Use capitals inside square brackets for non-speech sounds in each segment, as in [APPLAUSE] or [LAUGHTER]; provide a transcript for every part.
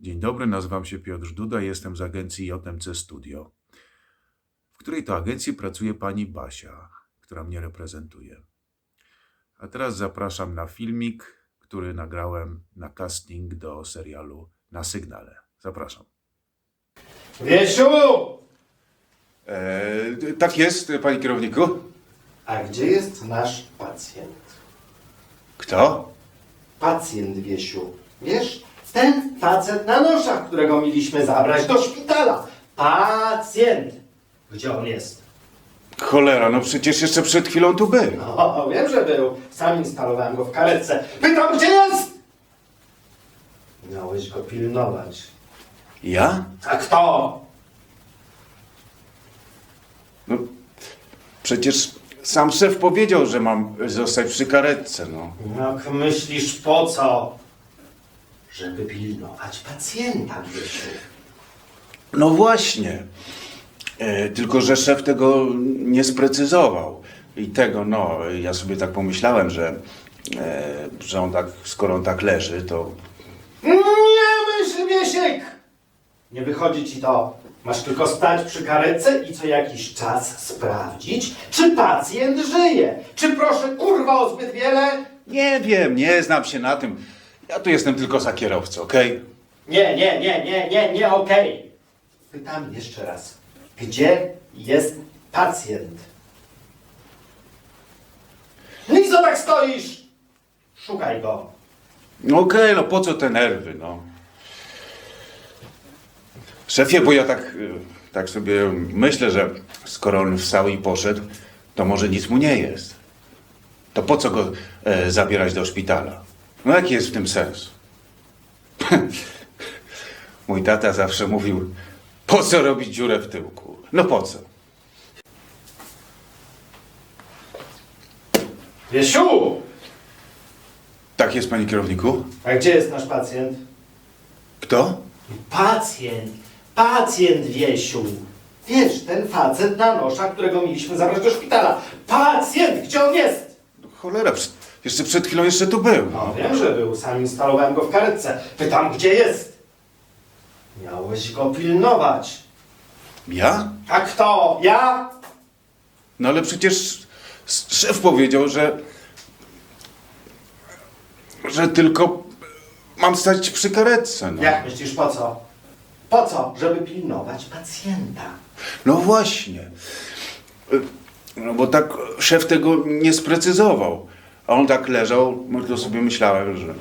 Dzień dobry, nazywam się Piotr Duda, jestem z agencji JMC Studio, w której to agencji pracuje pani Basia, która mnie reprezentuje. A teraz zapraszam na filmik, który nagrałem na casting do serialu Na Sygnale. Zapraszam. Wiesiu! Eee, tak jest, panie kierowniku. A gdzie jest nasz pacjent? Kto? Pacjent, Wiesiu. Wiesz, ten facet na noszach, którego mieliśmy zabrać do szpitala. Pacjent! Gdzie on jest? Cholera, no przecież jeszcze przed chwilą tu był. No, wiem, że był. Sam instalowałem go w karetce. Pytam, gdzie jest? Miałeś go pilnować. Ja? A kto? No, przecież sam szef powiedział, że mam zostać przy karetce, no. Jak myślisz, po co? Żeby pilnować pacjenta, Wiesiu. No właśnie. E, tylko, że szef tego nie sprecyzował. I tego, no, ja sobie tak pomyślałem, że, e, że on tak, skoro on tak leży, to. Nie myśl, Wiesiek! Nie wychodzi ci to. Masz tylko stać przy karetce i co jakiś czas sprawdzić, czy pacjent żyje. Czy proszę, kurwa, o zbyt wiele? Nie wiem, nie znam się na tym. Ja tu jestem tylko za kierowcą, okej? Nie, nie, nie, nie, nie, nie, okej. Pytam jeszcze raz. Gdzie jest pacjent? No i co tak stoisz? Szukaj go. No okej, no po co te nerwy, no? Szefie, bo ja tak, y, tak sobie myślę, że skoro on wstał i poszedł, to może nic mu nie jest. To po co go e, zabierać do szpitala? No jaki jest w tym sens? [LAUGHS] Mój tata zawsze mówił, po co robić dziurę w tyłku? No po co? Wiesiu! Tak jest, panie kierowniku? A gdzie jest nasz pacjent? Kto? Pacjent, pacjent Wiesiu. Wiesz, ten facet na noszach, którego mieliśmy zabrać do szpitala. Pacjent, gdzie on jest? Cholera, przy- jeszcze przed chwilą jeszcze tu był. No wiem, że był, sam instalowałem go w karetce. Pytam, gdzie jest? Miałeś go pilnować. Ja? A kto? Ja? No ale przecież s- szef powiedział, że. że tylko mam stać przy karetce. No, Jak myślisz, po co? Po co? Żeby pilnować pacjenta. no właśnie. Y, No bo tak szef tego nie sprecyzował. A on tak leżał, no to sobie myślałem, że.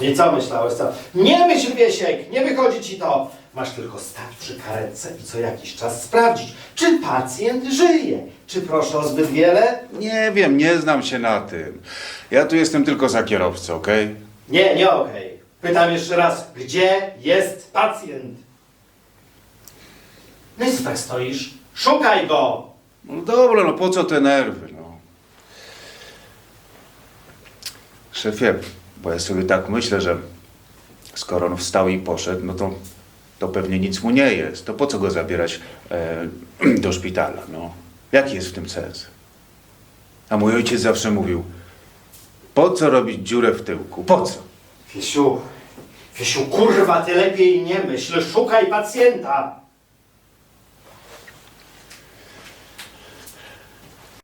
I co myślałeś, co? Nie myśl, Wiesiek, nie wychodzi ci to. Masz tylko stać przy karetce i co jakiś czas sprawdzić, czy pacjent żyje. Czy proszę o zbyt wiele? Nie wiem, nie znam się na tym. Ja tu jestem tylko za kierowcą, okej? Nie, nie okej. Pytam jeszcze raz, gdzie jest pacjent? No i co tak stoisz? Szukaj go! No dobra, no po co te nerwy, no? Szefie, bo ja sobie tak myślę, że skoro on wstał i poszedł, no to, to pewnie nic mu nie jest. To po co go zabierać e, [CLEARS THROAT] do szpitala, no? Jaki jest w tym sens? A mój ojciec zawsze mówił, po co robić dziurę w tyłku? Po co? Wiesiu, Wiesiu, kurwa, ty lepiej nie myśl, szukaj pacjenta!